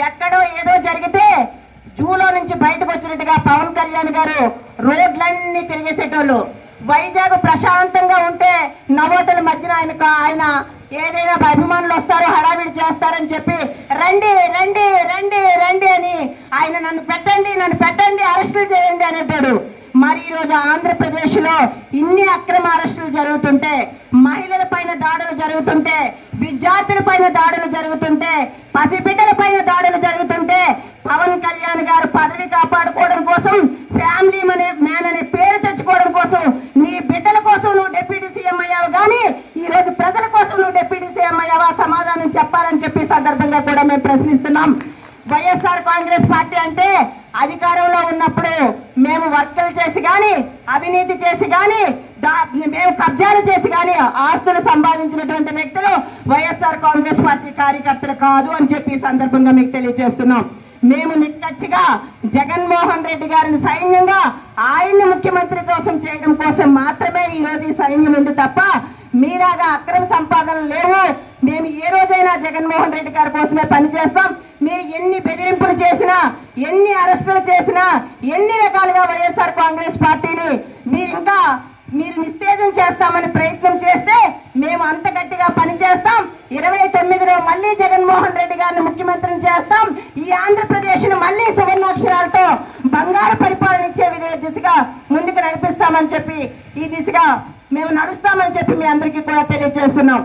ఎక్కడో ఏదో జరిగితే జూలో నుంచి బయటకు వచ్చినట్టుగా పవన్ కళ్యాణ్ గారు రోడ్లన్నీ తిరిగేసేటోళ్ళు. వైజాగ్ ప్రశాంతంగా ఉంటే నవోటల మధ్యన ఆయన ఆయన ఏదైనా అభిమానులు వస్తారో హడావిడి చేస్తారని చెప్పి రండి రండి రండి రండి అని ఆయన నన్ను పెట్టండి నన్ను పెట్టండి అరెస్టులు చేయండి అనేటాడు మరి ఈరోజు ఆంధ్రప్రదేశ్లో ఇన్ని అక్రమ అరెస్టులు జరుగుతుంటే మహిళల పైన దాడులు జరుగుతుంటే విద్యార్థుల పైన దాడులు జరుగుతుంటే పసిబిడ్డల పైన దాడులు జరుగుతుంటే పవన్ కళ్యాణ్ గారు పదవి కాపాడుకోవడం కోసం ఫ్యామిలీ అనే మ్యాన్ అనే పేరు తెచ్చుకోవడం కోసం నీ బిడ్డల కోసం నువ్వు డిప్యూటీ సీఎం అయ్యావు. కానీ ఈ రోజు ప్రజల కోసం నువ్వు డిప్యూటీ సీఎం అయ్యావా? సమాధానం చెప్పాలని చెప్పి సందర్భంగా కూడా మేము ప్రశ్నిస్తున్నాం. వైఎస్ఆర్ కాంగ్రెస్ పార్టీ అంటే అధికారంలో ఉన్నప్పుడు మేము వర్కులు చేసి కానీ అవినీతి చేసి కానీ మేము కబ్జాలు చేసి కానీ ఆస్తులు సంపాదించినటువంటి వ్యక్తులు వైఎస్ఆర్ కాంగ్రెస్ పార్టీ కార్యకర్తలు కాదు అని చెప్పి సందర్భంగా మీకు తెలియజేస్తున్నాం. మేము నిక్కచ్చిగా జగన్మోహన్ రెడ్డి గారిని సైన్యంగా ఆయన్ని ముఖ్యమంత్రి కోసం చేయడం కోసం మాత్రమే ఈ రోజు ఈ సైన్యం ఉంది తప్ప మీలాగా అక్రమ సంపాదనలు లేవు. మేము ఏ రోజైనా జగన్మోహన్ రెడ్డి గారి కోసమే పనిచేస్తాం మీరు ఎన్ని బెదిరింపులు చేసినా ఎన్ని అరెస్టులు చేసినా ఎన్ని రకాలుగా వైఎస్ఆర్ కాంగ్రెస్ పార్టీని మీరు ఇంకా మీరు నిస్తేజం చేస్తామని ప్రయత్నం చేస్తే మేము అంత గట్టిగా పనిచేస్తాం. ఇరవై తొమ్మిదిలో మళ్ళీ జగన్మోహన్ రెడ్డి గారిని ముఖ్యమంత్రిని చేస్తాం. ఈ ఆంధ్రప్రదేశ్ను మళ్ళీ సువర్ణాక్షరాలతో బంగారు పరిపాలన ఇచ్చే దిశగా ముందుకు నడిపిస్తామని చెప్పి ఈ దిశగా మేము నడుస్తామని చెప్పి మీ అందరికీ కూడా తెలియజేస్తున్నాం.